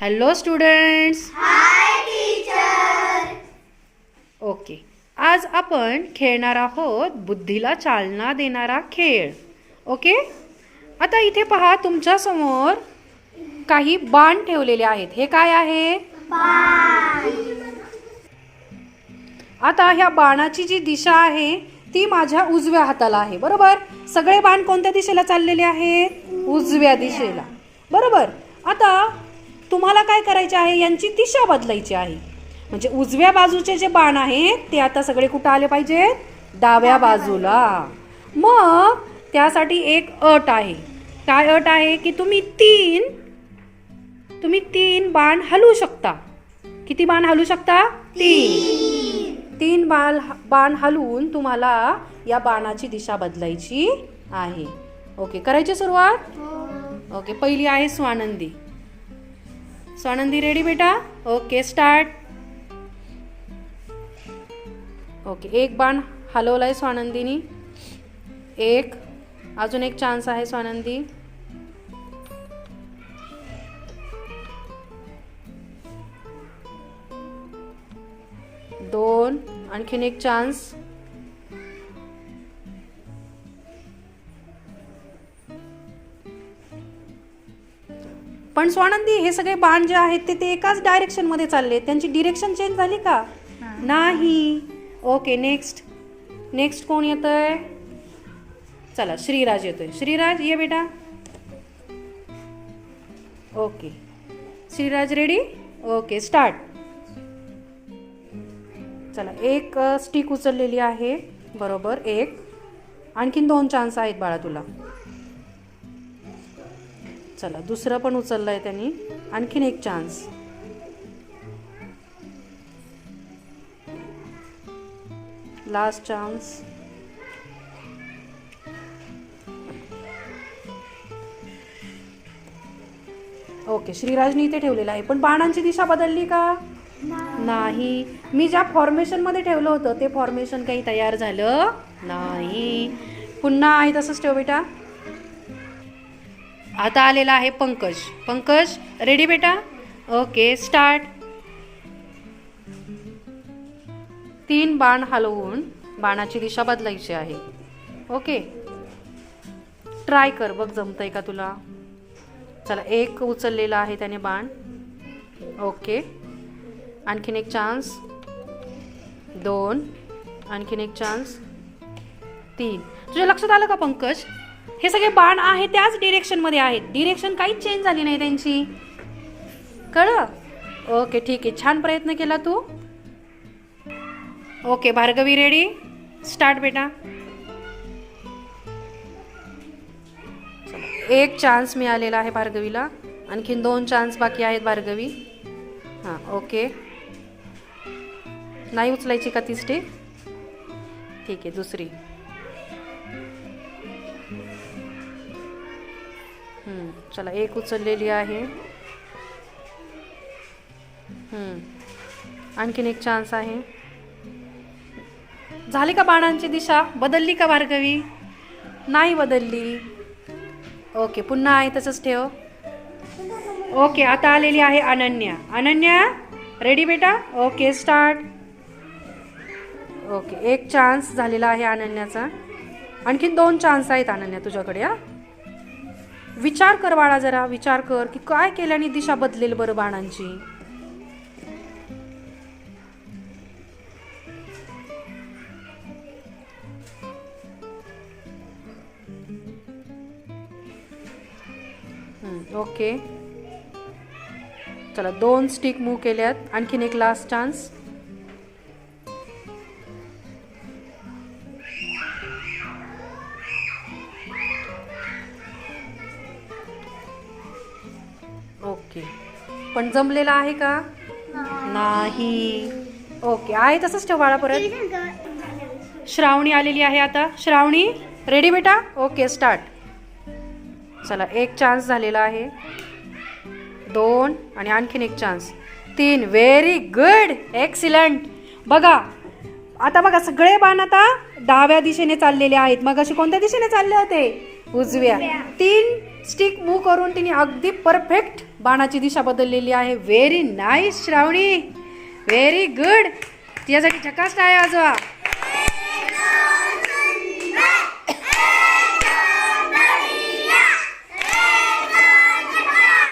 Hello students okay आज आपण खेळणार आहोत बुद्धीला चालना देणारा खेळ. ओके आता इथे पहा तुमच्यासमोर काही बाण ठेवलेले आहेत. हे काय आहे? आता ह्या बाणाची जी दिशा आहे ती माझ्या उजव्या हाताला आहे. बरोबर? सगळे बाण कोणत्या दिशेला चाललेले आहेत? उजव्या दिशेला. बरोबर? आता तुम्हाला काय करायचे आहे? यांची दिशा बदलायची आहे. म्हणजे उजव्या बाजूचे जे बाण आहेत ते आता सगळे कुठं आले पाहिजेत? डाव्या बाजूला. मग त्यासाठी एक अट आहे. काय अट आहे? की तुम्ही तीन तुम्ही तीन बाण हलवू शकता. किती बाण हलवू शकता? तीन. तीन बाण बाण हलवून तुम्हाला या बाणाची दिशा बदलायची आहे. ओके करायची सुरुवात? ओके पहिली आहे स्वानंदी. स्वानंदी रेडी बेटा? ओके स्टार्ट ओके एक बाण हलवलाय स्वानंदीनी. एक अजून एक चान्स आहे स्वानंदी. दोन आणखीन एक चान्स पण स्वानंदी हे सगळे बाण जे आहेत ते ते एकाच डायरेक्शनमध्ये चालले. त्यांची डिरेक्शन चेंज झाली का? नाही. ओके नेक्स्ट नेक्स्ट कोण येतोय? चला श्रीराज येतोय. श्रीराज ये बेटा. Okay Shriraj ready okay start चला एक स्टिक उचललेली आहे. बरोबर एक. आणखीन दोन चान्स आहेत बाळा तुला. चला दुसरं पण उचललं आहे त्यांनी. आणखीन एक चान्स लास्ट चान्स ओके श्रीराजनी इथे ठेवलेला आहे. पण बाणांची दिशा बदलली का? नाही. मी ज्या फॉर्मेशनमध्ये ठेवलं होतं ते फॉर्मेशन काही तयार झालं नाही. पुन्हा आहे तसंच ठेव बेटा. आता आलेला आहे पंकज. पंकज रेडी बेटा? ओके स्टार्ट तीन बाण हलवून बाणाची दिशा बदलायची आहे. ओके ट्राय कर बघ जमतंय का तुला. चला एक उचललेला आहे त्याने बाण. ओके आणखीन एक चान्स दोन. आणखीन एक चान्स तीन. तुझ्या लक्षात आलं का पंकज? हे सगळे बाण आहे त्याच डिरेक्शनमध्ये आहेत. डिरेक्शन काहीच चेंज झाली नाही त्यांची. कळलं? ओके ठीक आहे. छान प्रयत्न केला तू. ओके भार्गवी रेडी स्टार्ट बेटा. एक चान्स मिळालेला आहे भार्गवीला. आणखीन दोन चान्स बाकी आहेत भार्गवी. हां ओके नाही उचलायची का ती स्टिक ठीक आहे दुसरी. चला एक उचललेली आहे. आणखीन एक चान्स आहे. झाली का बाणांची दिशा? बदलली का भार्गवी? नाही बदलली. ओके पुन्हा आहे तसंच ठेव. ओके आता आलेली आहे अनन्या. अनन्या रेडी बेटा? ओके स्टार्ट ओके एक चान्स झालेला आहे अनन्याचा. आणखीन दोन चान्स आहेत अनन्या तुझ्याकडे हा. विचार कर बाळा जरा विचार कर की काय केल्याने दिशा बदलेल बरं बाणांची. ओके. चला दोन स्टिक मूव केल्यात. आणखीन एक लास्ट चान्स ओके. पण जमलेला आहे का? नाही. ओके आहे तसंच ठेव बाळा परत. श्रावणी आलेली आहे आता. श्रावणी रेडी बेटा? ओके स्टार्ट चला एक चान्स झालेला आहे. दोन आणि आणखीन एक चान्स तीन व्हेरी गुड एक्सिलंट बघा आता बघा सगळे बाण आता डाव्या दिशेने चाललेले आहेत. मग अशी कोणत्या दिशेने चालले होते? उजव्या. तीन स्टिक मूव करून तिने अगदी परफेक्ट बाणाची दिशा बदललेली आहे. Very nice Shravani. Very good तिच्यासाठी झकास आहे आजवा